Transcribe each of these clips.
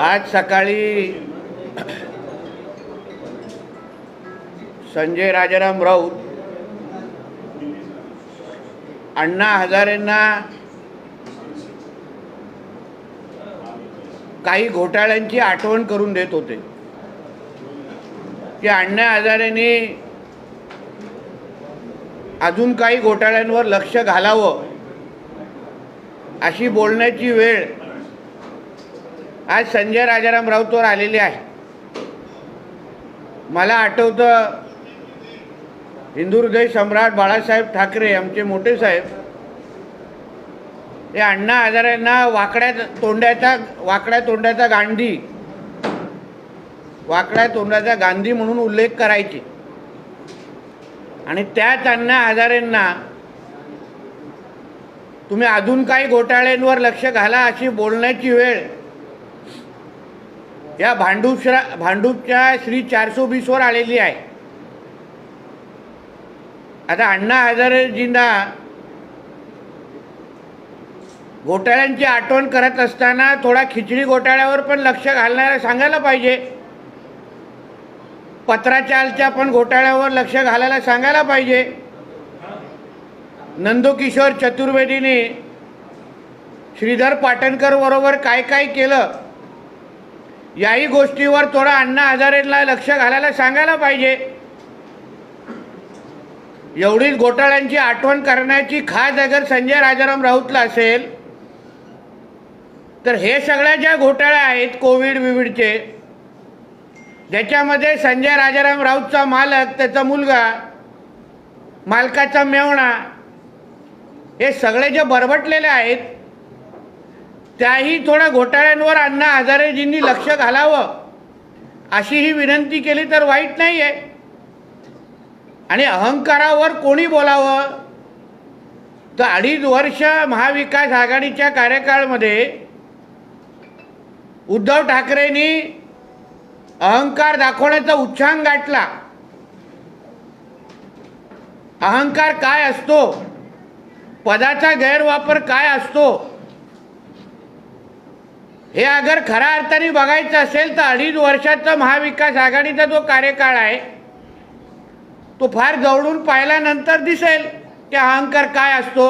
आज सकाळी संजय राजाराम राऊत अण्णा हजारेंना काही घोटाळ्यांची आठवण करून देत होते. की अण्णा हजारेने अजून काही घोटाळ्यांवर लक्ष घालावं अशी बोलण्याची वेळ आज संजय राजाराम राऊतवर आलेली आहे. मला आठवतं हिंदुहृदय सम्राट बाळासाहेब ठाकरे आमचे मोठे साहेब हे अण्णा हजारेंना वाकड्या तोंड्याचा वाकड्या तोंड्याचा गांधी वाकड्या तोंडाचा गांधी म्हणून उल्लेख करायचे. आणि त्याच अण्णा हजारेंना तुम्ही अजून काही घोटाळ्यांवर लक्ष घाला अशी बोलण्याची वेळ. या भांडूपश्रा भांडूपच्या श्री चारसो वीसवर आलेली आहे. आता अण्णा हजारेजींना घोटाळ्यांची आठवण करत असताना थोडा खिचडी घोटाळ्यावर पण लक्ष घालणारा सांगायला पाहिजे. पत्राचालच्या पण घोटाळ्यावर लक्ष घालायला सांगायला पाहिजे. नंदकिशोर चतुर्वेदीने श्रीधर पाटणकर बरोबर काय काय केलं याही गोष्टीवर थोडा अण्णा हजारेला लक्ष घालायला सांगायला पाहिजे. एवढीच घोटाळ्यांची आठवण करण्याची खास अगर संजय राजाराम राऊतला असेल तर हे सगळ्या ज्या घोटाळ्या आहेत कोविड विविडचे ज्याच्यामध्ये संजय राजाराम राऊतचा मालक त्याचा मुलगा मालकाचा मेवणा हे सगळे जे बरबटलेले आहेत त्याही थोड्या घोटाळ्यांवर अण्णा हजारेजींनी लक्ष घालावं अशी ही विनंती केली तर वाईट नाही आहे आणि अहंकारावर कोणी बोलावं? तर अडीच वर्ष महाविकास आघाडीच्या कार्यकाळमध्ये उद्धव ठाकरेंनी अहंकार दाखवण्याचा उच्चांग गाठला. अहंकार काय असतो? पदाचा गैरवापर काय असतो? हे अगर खऱ्या अर्थाने बघायचं असेल तर अडीच वर्षाचा महाविकास आघाडीचा जो कार्यकाळ आहे तो फार जवळून पाहिल्यानंतर दिसेल की अहंकार काय असतो.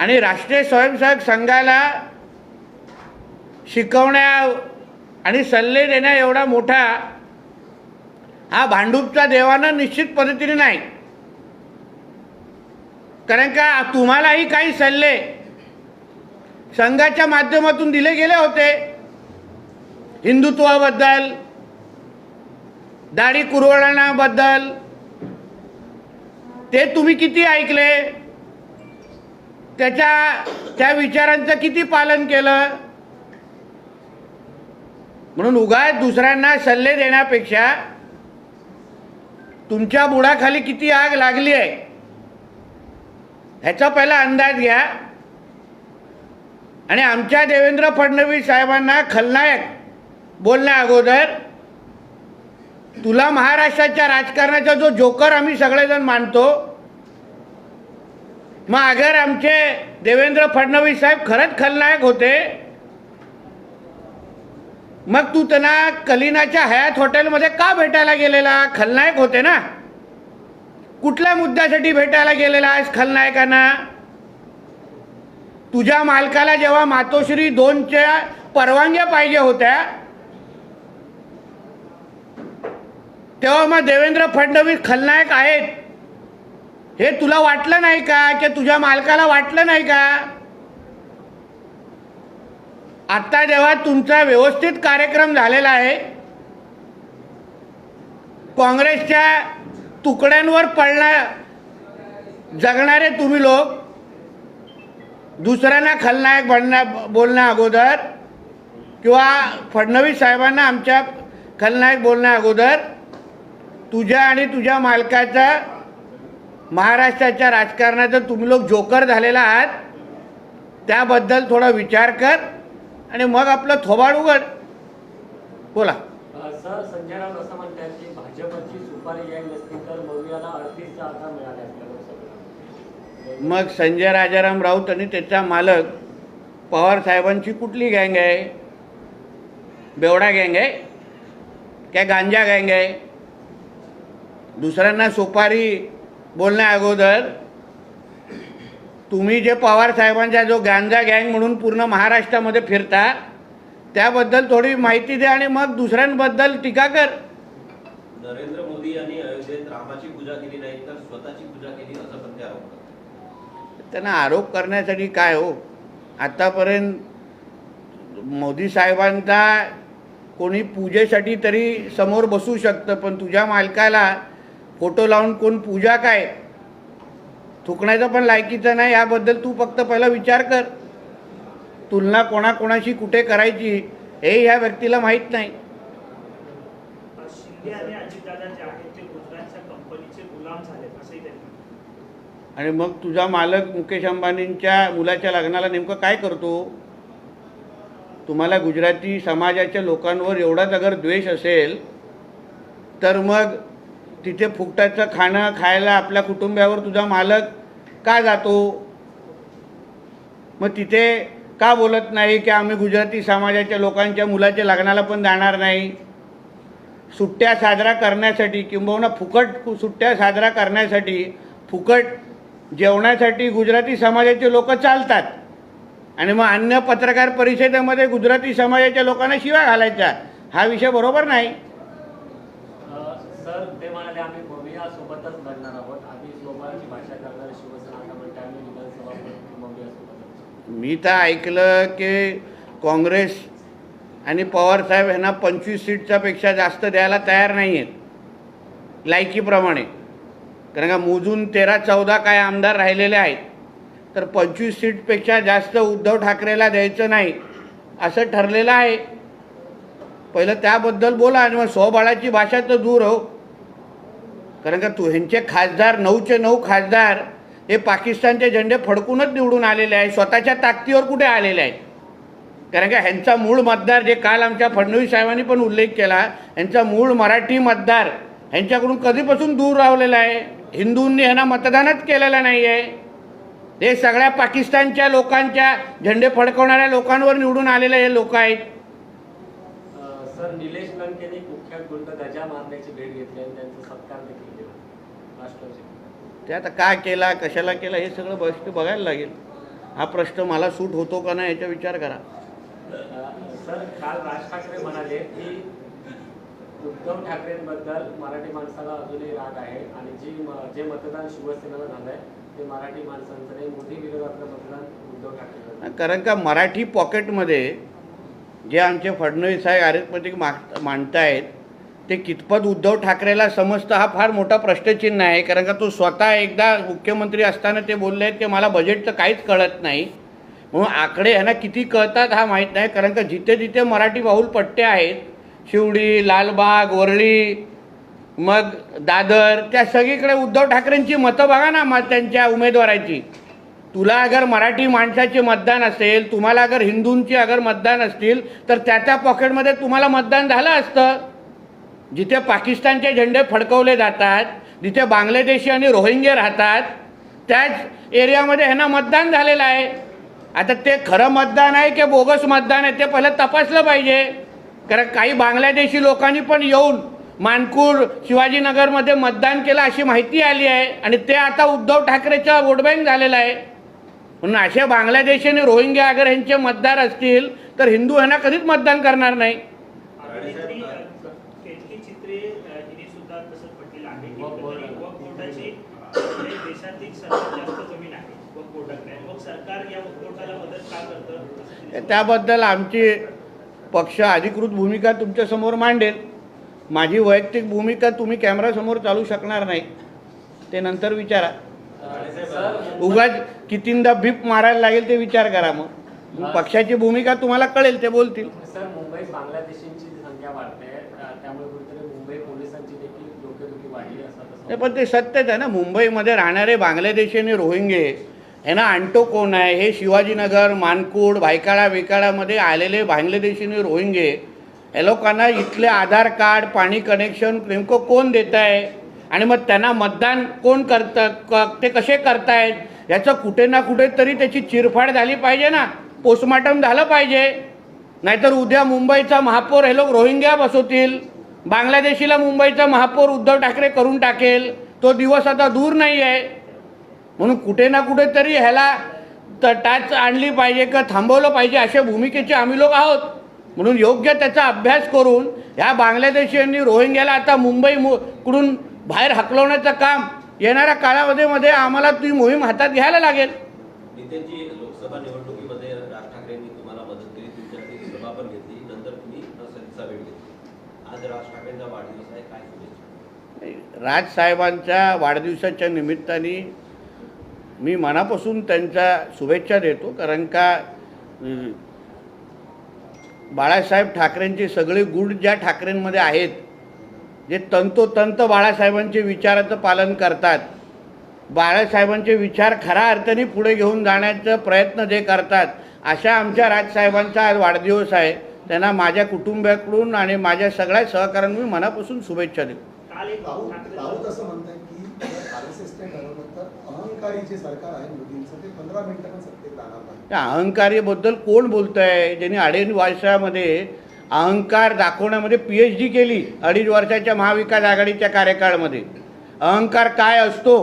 आणि राष्ट्रीय स्वयंसेवक संघाला शिकवण्या आणि सल्ले देण्या एवढा मोठा हा भांडूपचा देवाना निश्चित पद्धतीने नाही. कारण का तुम्हालाही काही सल्ले संघाच्या माध्यमातून दिले गेले होते. हिंदुत्वाबद्दल दाढी कुरवळण्याबद्दल ते तुम्ही किती ऐकले? त्याच्या त्या विचारांचं किती पालन केलं? म्हणून उगाच दुसऱ्यांना सल्ले देण्यापेक्षा तुमच्या बुडाखाली किती आग लागली आहे ह्याचा पहिला अंदाज घ्या. आणि आमच्या देवेंद्र फडणवीस साहेबांना खलनायक बोलण्या अगोदर तुला महाराष्ट्राच्या राजकारणाचा जो जोकर आम्ही सगळेजण मानतो मग अगर आमचे देवेंद्र फडणवीस साहेब खरंच खलनायक होते मग तू त्यांना कलिनाच्या हयात हॉटेलमध्ये का भेटायला गेलेला? खलनायक होते ना? कुठल्या मुद्द्यासाठी भेटायला गेलेला आहेस खलनायकांना? तुझ्या मालकाला जेव्हा मातोश्री दोनच्या परवानग्या पाहिजे होत्या तेव्हा मग देवेंद्र फडणवीस खलनायक आहेत. हे तुला वाटलं नाही का? की तुझ्या मालकाला वाटलं नाही का? आता जेव्हा तुमचा व्यवस्थित कार्यक्रम झालेला आहे काँग्रेसच्या तुकड्यांवर पडणार जगणारे तुम्ही लोक दुसऱ्यांना खलनायक बनण्या बोलण्या अगोदर किंवा फडणवीस साहेबांना आमच्या खलनायक बोलण्या अगोदर तुझ्या आणि तुझ्या मालकाचा महाराष्ट्राच्या राजकारणाचं तुम्ही लोक जोकर झालेला आहात त्याबद्दल थोडा विचार कर. आणि मग आपलं थोबाड उघड. बोला. सर संजय राऊत असं म्हणतात की भाजपची सुपारी नसती तर मौर्याला मग संजय राजाराम राऊत आणि त्याचा मालक पवार साहेबांची कुठली गँग आहे? बेवडा गँग आहे? काय गांजा गँग आहे? दुसऱ्यांना सुपारी बोलण्या अगोदर तुम्ही जे पवार साहेबांचा जो गांजा गँग म्हणून पूर्ण महाराष्ट्रामध्ये फिरता त्याबद्दल थोडी माहिती द्या आणि मग दुसऱ्यांबद्दल टीका कर. नरेंद्र मोदी यांनी अयोध्येत रामाची पूजा केली नाही तर स्वतःची पूजा केली असं पण ते आरोप. त्यांना आरोप करण्यासाठी काय हो? आतापर्यंत मोदी साहेबांचा कोणी पूजेसाठी तरी समोर बसू शकतं पण तुझ्या मालकाला फोटो लावून कोण पूजा काय? थुकण्याचं पण लायकीचं नाही याबद्दल तू फक्त पहिला विचार कर. तुलना कोणाकोणाशी कुठे करायची हे ह्या व्यक्तीला माहीत नाही. आणि मग तुझा मालक मुकेश अंबानींच्या मुलाच्या लग्नाला नेमकं काय करतो? तुम्हाला गुजराती समाजाच्या लोकांवर एवढाच अगर द्वेष असेल तर मग तिथे फुकटाचं खाणं खायला आपल्या कुटुंबावर तुझा मालक का जातो? मग तिथे का बोलत नाही की आम्ही गुजराती समाजाच्या लोकांच्या मुलाच्या लग्नाला पण जाणार नाही? सुट्ट्या साजरा करण्यासाठी किंबहुना फुकट सुट्ट्या साजरा करण्यासाठी फुकट जेवणासाठी गुजराती समाजाचे लोक चालतात. आणि मग अन्य पत्रकार परिषदेमध्ये गुजराती समाजाच्या लोकांना शिवा घालायच्या हा विषय बरोबर नाही. म्हणाले आम्ही मौर्या सोबतच लढणार आहोत. आम्ही सोमवारची भाषा करणार शिवसेना आता म्हणते आम्ही विधानसभा मी तर ऐकलं की काँग्रेस आणि पवारसाहेब यांना पंचवीस सीटच्यापेक्षा जास्त द्यायला तयार नाही आहेत लायकीप्रमाणे. कारण का मोजून तेरा चौदा काय आमदार राहिलेले आहेत तर पंचवीस सीटपेक्षा जास्त उद्धव ठाकरेला द्यायचं नाही असं ठरलेलं आहे. पहिलं त्याबद्दल बोला आणि मग स्वबळाची भाषा तर दूर हो. कारण का तू ह्यांचे खासदार नऊचे नऊ खासदार हे पाकिस्तानचे झेंडे फडकूनच निवडून आलेले आहे स्वतःच्या ताकदीवर कुठे आलेले आहेत? कारण का ह्यांचा मूळ मतदार जे काल आमच्या फडणवीस साहेबांनी पण उल्लेख केला ह्यांचा मूळ मराठी मतदार ह्यांच्याकडून कधीपासून दूर राहिलेला आहे? हिंदूंनी ह्यांना मतदानच केलेलं नाही आहे हे सगळ्या पाकिस्तानच्या लोकांच्या झेंडे फडकवणाऱ्या लोकांवर निवडून आलेले हे लोक आहेत. सर निलेश लंकेने कुख्यात गुंड गजा मारण्याची भेट घेतली आणि त्यांचा सत्कार देखील ते आता काय केला कशाला केला हे सगळं गोष्टी बघायला लागेल. हा प्रश्न मला सूट होतो का नाही याचा विचार करा. सर काल राज ठाकरे म्हणाले की उद्धव ठाकरेंबद्दल मराठी माणसाला अजूनही राग आहे आणि जी जे मतदान शिवसेनेला झालंय ते मराठी माणसांचं नाही. मोदी विरोधातलं मतदान उद्धव ठाकरे कारण का मराठी पॉकेटमध्ये जे आमचे फडणवीस साहेब अरिथमेटिक माग मांडतायत ते कितपत उद्धव ठाकरेला समजतं हा फार मोठा प्रश्नचिन्ह आहे. कारण का तो स्वतः एकदा मुख्यमंत्री असताना ते बोलले आहेत की मला बजेटचं काहीच कळत नाही. म्हणून आकडे ह्यांना किती कळतात हा माहीत नाही. कारण का जिथे जिथे मराठी बाहुल पट्टे आहेत शिवडी लालबाग वरळी मग दादर त्या सगळीकडे उद्धव ठाकरेंची मतं बघा ना मग त्यांच्या उमेदवाराची. तुला अगर मराठी माणसाचे मतदान असेल तुम्हाला अगर हिंदूंची अगर मतदान असतील तर त्या त्या पॉकेटमध्ये तुम्हाला मतदान झालं असतं. जिथे पाकिस्तानचे झेंडे फडकवले जातात जिथे बांगलादेशी आणि रोहिंगे राहतात त्याच एरियामध्ये ह्यांना मतदान झालेलं आहे. आता ते खरं मतदान आहे की बोगस मतदान आहे ते पहिलं तपासलं पाहिजे. कारण काही बांगलादेशी लोकांनी पण येऊन मानकूर शिवाजीनगरमध्ये मतदान केलं अशी माहिती आली आहे आणि ते आता उद्धव ठाकरेच्या वोट बँक झालेला आहे. म्हणून असे बांगलादेशी आणि रोहिंग्या अगर यांचे मतदार असतील तर हिंदू ह्यांना कधीच मतदान करणार नाही. जास्त मग सरकार या मदत का करतं त्याबद्दल आमची पक्ष अधिकृत भूमिका तुमच्यासमोर मांडेल. माझी वैयक्तिक भूमिका तुम्ही कॅमेरासमोर चालू शकणार नाही. ते नंतर विचारा. उगाच कितींदा बीप मारायला लागेल ते विचार करा मग. पक्षाची भूमिका तुम्हाला कळेल ते बोलतील. सर मुंबईत बांगलादेशींची नाही पण ते सत्यच आहे ना मुंबईमध्ये राहणारे बांगलादेशी आणि रोहिंगे यांना आणतो कोण आहे? हे शिवाजीनगर मानकूड भायकाळा विकाळामध्ये आलेले बांगलादेशी आणि रोहिंगे या लोकांना इथले आधार कार्ड पाणी कनेक्शन नेमकं कोण देत आहे आणि मग त्यांना मतदान कोण करतं क ते कसे करतायत? याचं कुठे ना कुठे तरी त्याची चिरफाड झाली पाहिजे ना पोस्टमार्टम झालं पाहिजे. नाहीतर उद्या मुंबईचा महापौर हे लोक रोहिंग्या बसवतील. बांगलादेशीला मुंबईचा महापौर उद्धव ठाकरे करून टाकेल. तो दिवस आता दूर नाही आहे. म्हणून कुठे ना कुठेतरी ह्याला तर टाच आणली पाहिजे का थांबवलं पाहिजे अशा भूमिकेचे आम्ही लोक आहोत. म्हणून योग्य त्याचा अभ्यास करून ह्या बांगलादेशींनी रोहिंग्याला आता मुंबई मु कडून बाहेर हकलवण्याचं काम येणाऱ्या काळामध्ये मध्ये आम्हाला ती मोहीम हातात घ्यायला लागेल. लोकसभा निवडणुकीमध्ये राज ठाकरेंनी तुम्हाला मदत केली. सभा पण घेतली. नंतर तुम्ही आज राज ठाकरेंचा वाढदिवस आहे काय शुभेच्छा राजसाहेबांच्या वाढदिवसाच्या निमित्ताने मी मनापासून त्यांच्या शुभेच्छा देतो कारण का बाळासाहेब ठाकरेंचे सगळे गुण ज्या ठाकरेंमध्ये आहेत जे तंतोतंत बाळासाहेबांचे विचाराचं पालन करतात बाळासाहेबांचे विचार खऱ्या अर्थाने पुढे घेऊन जाण्याचा प्रयत्न जे करतात अशा आमच्या राजसाहेबांचा आज वाढदिवस आहे. त्यांना माझ्या कुटुंबाकडून आणि माझ्या सगळ्या सहकाऱ्यांनी मी मनापासून शुभेच्छा देतो. राऊत असं म्हणतात की आर एस एसने ठरवलं तर अहंकारी जे सरकार आहे मोदींचं ते पंधरा मिनिटं पण सत्तेत राहणार नाही. त्या अहंकारीबद्दल कोण बोलत आहे ज्यांनी अडीच वर्षामध्ये अहंकार दाखवण्यामध्ये पी एच डी केली अडीच वर्षाच्या महाविकास आघाडीच्या कार्यकाळामध्ये. अहंकार काय असतो?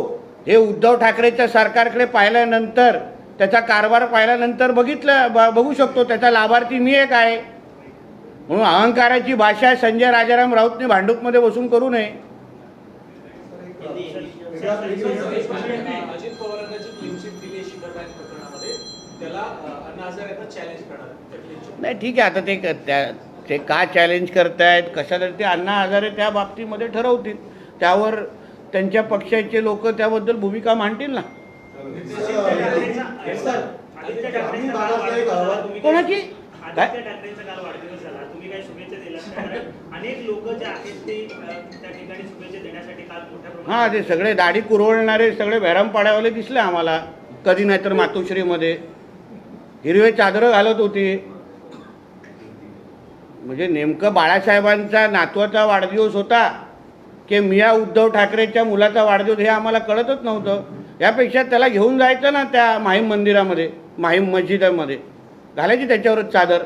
हे उद्धव ठाकरेच्या सरकारकडे पाहिल्यानंतर त्याचा कारभार पाहिल्यानंतर बघितलं ब बघू शकतो. त्याचा लाभार्थी मी एक आहे. म्हणून अहंकाराची भाषा संजय राजाराम राऊतने भांडूपमध्ये बसून करू नये तर एक वेगळा वेगळी अजित पवारांना जी क्लीन चिट दिली शुगर बँक प्रकरणामध्ये त्याला अ, अण्णा हजारे आता चॅलेंज करणार त्या clean chit. नाही ठीक आहे आता ते क- त्या ते का चॅलेंज करतायत कशाला ते अण्णा हजारे त्या बाबतीमध्ये ठरवतील त्यावर त्यांच्या पक्षाचे लोक त्याबद्दल भूमिका मांडतील ना कोणाची? काय? आदित्य ठाकरेंचा काल वाढदिवस झाला तुम्ही काय शुभेच्छा दिल्या कारण अनेक लोक जे आहेत ते त्या ठिकाणी शुभेच्छा देण्यासाठी काल मोठ्या हां ते सगळे दाढी कुरवळणारे सगळे व्यायाम पाड्यावाले दिसले आम्हाला. कधी नाहीतर मातोश्रीमध्ये. हिरवे चादरं घालत होती. म्हणजे नेमकं बाळासाहेबांचा नातवाचा वाढदिवस होता की मिया उद्धव ठाकरेच्या मुलाचा वाढदिवस हे आम्हाला कळतच नव्हतं. यापेक्षा त्याला घेऊन जायचं ना त्या माहीम मंदिरामध्ये माहीम मस्जिदामध्ये. घालायची त्याच्यावरच चादर.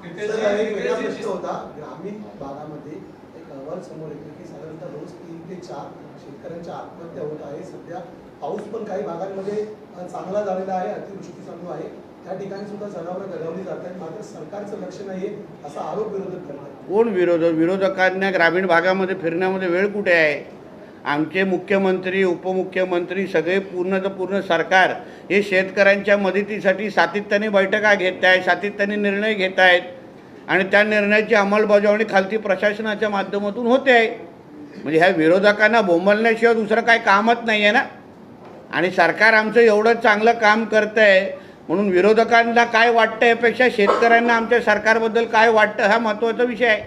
सर, एक वेगळा प्रश्न होता. ग्रामीण भागामध्ये एक अहवाल समोर येतो की साधारणतः रोज तीन ते चार शेतकऱ्यांच्या आत्महत्या होत आहे. सध्या पाऊस पण काही भागांमध्ये चांगला झालेला आहे अतिवृष्टी चालू आहे. त्या ठिकाणी सुद्धा जनावरं जात आहेत. मात्र सरकारचं लक्ष नाहीये असा आरोप विरोधक करतात कोण विरोधक? विरोधकांना ग्रामीण भागामध्ये फिरण्यामध्ये वेळ कुठे आहे? आमचे मुख्यमंत्री उपमुख्यमंत्री सगळे पूर्णचं पूर्ण सरकार हे शेतकऱ्यांच्या मदतीसाठी सातत्याने बैठका घेत आहे सातत्याने निर्णय घेत आहेत. आणि त्या निर्णयाची अंमलबजावणी खालती प्रशासनाच्या माध्यमातून होते आहे. म्हणजे ह्या विरोधकांना बोंबलण्याशिवाय दुसरं काही कामच नाही आहे ना? आणि सरकार आमचं एवढं चांगलं काम करतं आहे म्हणून विरोधकांना काय वाटतं यापेक्षा शेतकऱ्यांना आमच्या सरकारबद्दल काय वाटतं हा महत्त्वाचा विषय आहे.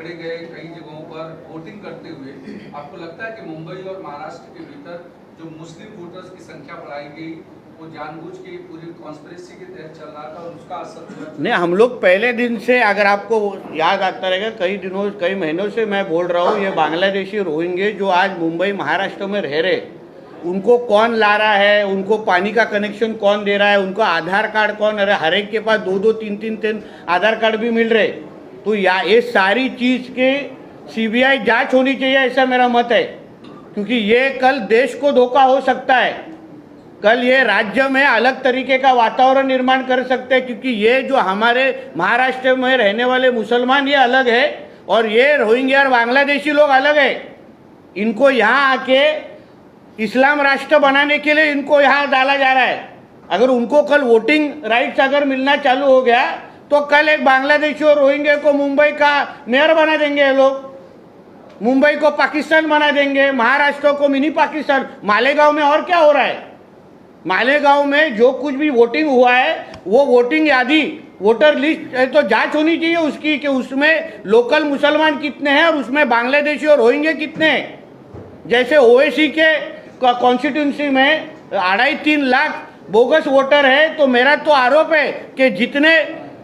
पकड़े गए कई जगहों पर वोटिंग करते हुए, आपको लगता है कि मुंबई और महाराष्ट्र के भीतर जो मुस्लिम वोटर्स की संख्या बढ़ाई गई, वो जानबूझ के पूरी कॉन्स्पिरेसी के तहत चल रहा था और उसका असर नहीं, हम लोग पहले दिन से अगर आपको याद आता रहेगा, कई दिनों, कई महीनों से मैं बोल रहा हूँ, ये बांग्लादेशी रोहिंगे जो आज मुंबई, महाराष्ट्र में रह रहे, उनको कौन ला रहा है? उनको पानी का कनेक्शन कौन दे रहा है? उनको आधार कार्ड कौन? अरे, हर एक के पास दो दो, तीन तीन तीन आधार कार्ड भी मिल रहे। तो या ये सारी चीज़ के सीबीआई जांच होनी चाहिए ऐसा मेरा मत है। क्योंकि ये कल देश को धोखा हो सकता है। कल ये राज्य में अलग तरीके का वातावरण निर्माण कर सकते हैं क्योंकि ये जो हमारे महाराष्ट्र में रहने वाले मुसलमान ये अलग है और ये रोहिंग्या और बांग्लादेशी लोग अलग है। इनको यहाँ आके इस्लाम राष्ट्र बनाने के लिए इनको यहाँ डाला जा रहा है। अगर उनको कल वोटिंग राइट्स अगर मिलना चालू हो गया तो कल एक बांग्लादेशी और रोहिंग्या को मुंबई का मेयर बना देंगे ये लोग। मुंबई को पाकिस्तान बना देंगे, महाराष्ट्र को मिनी पाकिस्तान। मालेगांव में और क्या हो रहा है? मालेगांव में जो कुछ भी वोटिंग हुआ है, वो वोटिंग यादी वोटर लिस्ट तो जाँच होनी चाहिए उसकी कि उसमें लोकल मुसलमान कितने हैं और उसमें बांग्लादेशी और रोहिंगे कितने हैं। जैसे ओवैसी के कॉन्स्टिट्यूंसी में अढ़ाई तीन लाख बोगस वोटर है तो मेरा तो आरोप है कि जितने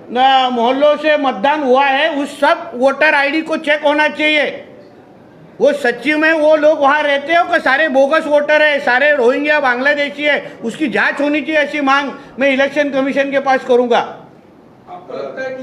मोहल्लों से मतदान हुआ है, उस सब वोटर आईडी को चेक होना चाहिए। वो सच्ची में वो लोग वहाँ रहते हो कि सारे बोगस वोटर है, सारे रोहिंग्या बांग्लादेशी है, उसकी जाँच होनी चाहिए ऐसी मांग मैं इलेक्शन कमीशन के पास करूँगा।